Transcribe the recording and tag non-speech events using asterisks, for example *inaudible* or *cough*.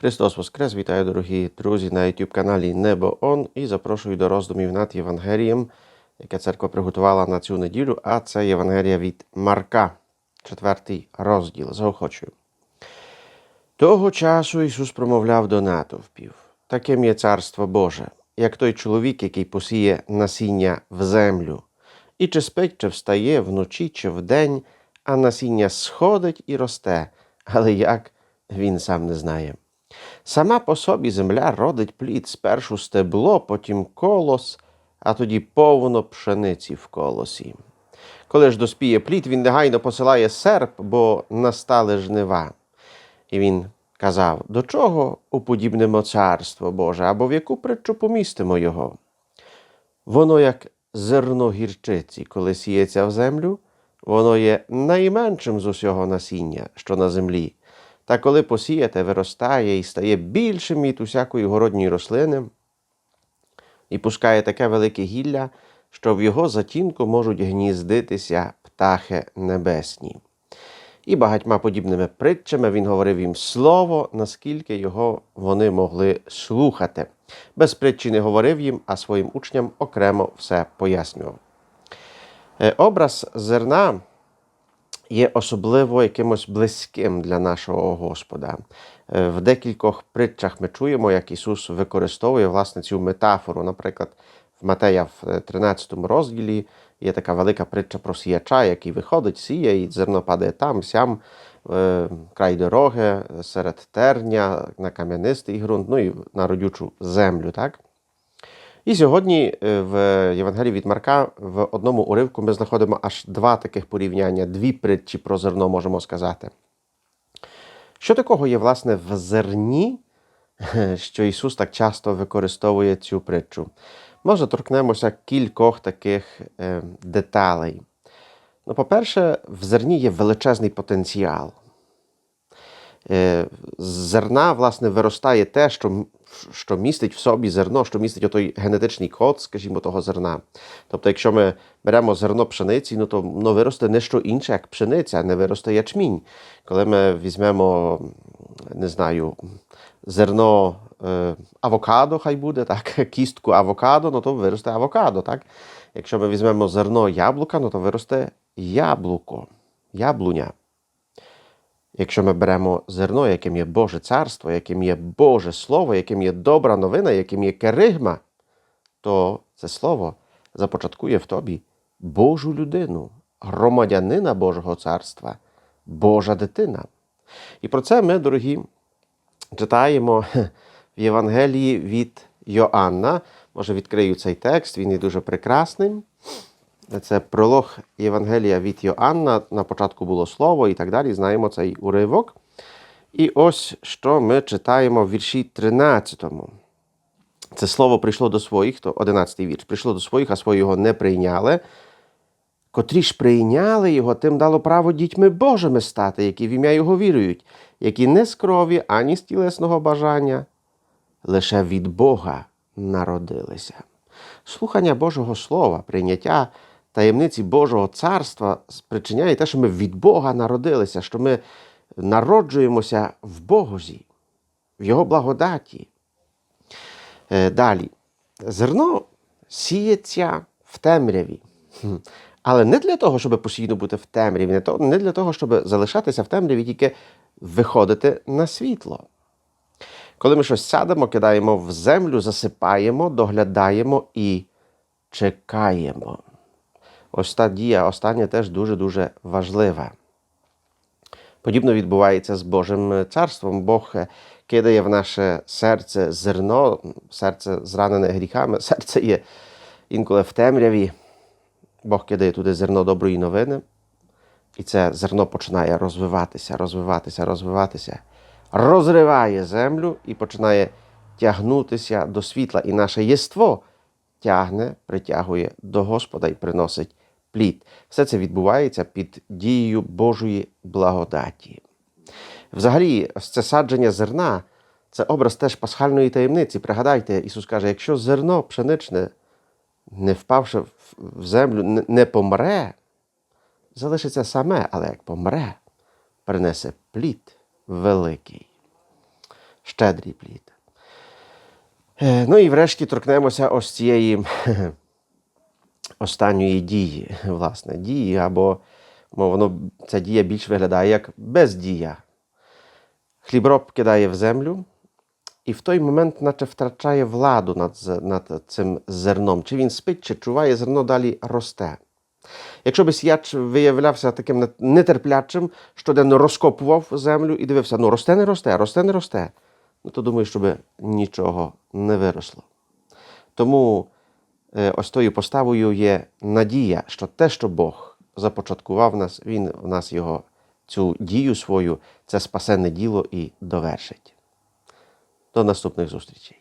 Христос Воскрес! Вітаю, дорогі друзі, на youtube каналі Небо Он і запрошую до роздумів над Євангелієм, яке церква приготувала на цю неділю, а це Євангелія від Марка, четвертий розділ. Заохочую. Того часу Ісус промовляв до натовпів: Таким є царство Боже, як той чоловік, який посіє насіння в землю, і чи спить, чи встає вночі, чи вдень, а насіння сходить і росте, але як він сам не знає. Сама по собі земля родить плід спершу стебло, потім колос, а тоді повно пшениці в колосі. Коли ж доспіє плід, він негайно посилає серп, бо настали жнива. І він казав: До чого уподібнимо царство Боже, або в яку притчу помістимо його? Воно як зерно гірчиці, коли сіється в землю, воно є найменшим з усього насіння, що на землі. Та коли посіяте, виростає і стає більшим від усякої городньої рослини, і пускає таке велике гілля, що в його затінку можуть гніздитися птахи небесні. І багатьма подібними притчами він говорив їм слово, наскільки його вони могли слухати. Без притчі не говорив їм, а своїм учням окремо все пояснював. Е, Образ зерна є особливо якимось близьким для нашого Господа. Е, В декількох притчах ми чуємо, як Ісус використовує власне цю метафору. Наприклад, в Матея в 13 розділі є така велика притча про сіяча, який виходить, сіє, і зерно падає там, сям, е, край дороги, серед терня, на кам'янистий ґрунт, ну і на родючу землю. так? І сьогодні е, в Євангелії від Марка в одному уривку ми знаходимо аж два таких порівняння, дві притчі про зерно, можемо сказати. Що такого є, власне, в зерні, *laughs* що Ісус так часто використовує цю притчу? Може, торкнемося кількох таких е, деталей. Ну, по-перше, в зерні є величезний потенціал. Е, з зерна, власне, виростає те, що, що містить в собі зерно, що містить отой генетичний код, скажімо, того зерна. Тобто, якщо ми беремо зерно пшениці, ну то ну, виросте не що інше, як пшениця, не виросте ячмінь. Коли ми візьмемо, не знаю, зерно е, авокадо, хай буде, так, *laughs* кістку авокадо, ну то виросте авокадо. Так? Якщо ми візьмемо зерно яблука, ну то виросте яблуко, яблуня. Якщо ми беремо зерно, яким є Боже царство, яким є Боже Слово, яким є добра новина, яким є керигма, то це слово започаткує в тобі Божу людину, громадянина Божого царства, Божа дитина. І про це ми, дорогі, читаємо в Євангелії від Йоанна. Може, відкрию цей текст, він є дуже прекрасним. Це пролог Євангелія від Йоанна. На початку було слово і так далі. Знаємо цей уривок. І ось що ми читаємо в вірші 13. Це слово прийшло до своїх, то 11 вірш. Прийшло до своїх, а свої його не прийняли. Котрі ж прийняли його, тим дало право дітьми Божими стати, які в ім'я Його вірують, які не з крові, ані з тілесного бажання, лише від Бога народилися. Слухання Божого Слова, прийняття таємниці Божого царства спричиняє те, що ми від Бога народилися, що ми народжуємося в Богозі, в Його благодаті. Е, Далі. Зерно сіється в темряві. Але не для того, щоб постійно бути в темряві, не для того, щоб залишатися в темряві, тільки виходити на світло. Коли ми щось садимо, кидаємо в землю, засипаємо, доглядаємо і чекаємо. Ось та дія остання теж дуже-дуже важлива. Подібно відбувається з Божим царством. Бог е, кидає в наше серце зерно, серце зранене гріхами, *laughs* серце є інколи в темряві. Бог кидає туди зерно доброї новини, і це зерно починає розвиватися, розвиватися, розвиватися, розриває землю і починає тягнутися до світла. І наше єство тягне, притягує до Господа і приносить плід. Все це відбувається під дією Божої благодаті. Взагалі, це садження зерна це образ теж пасхальної таємниці. Пригадайте, Ісус каже, якщо зерно пшеничне, не впавши в- землю, не- не помре, залишиться саме, але як помре, принесе плід великий. щедрий плід. Е, Ну і врешті торкнемося ось цієї останньої дії, *laughs* власне, дії, або воно, ця дія більш виглядає як бездія. Хліброб кидає в землю, і в той момент, наче втрачає владу над, над цим зерном. Чи він спить, чи чуває, зерно далі росте. Якщо би сіяч виявлявся таким нетерплячим, щоденно розкопував землю і дивився, ну росте, не росте, росте, не росте, ну то думаю, щоб нічого не виросло. Тому ось тою поставою є надія, що те, що Бог започаткував нас, Він в нас його цю дію свою, це спасенне діло і довершить. До наступних зустрічей.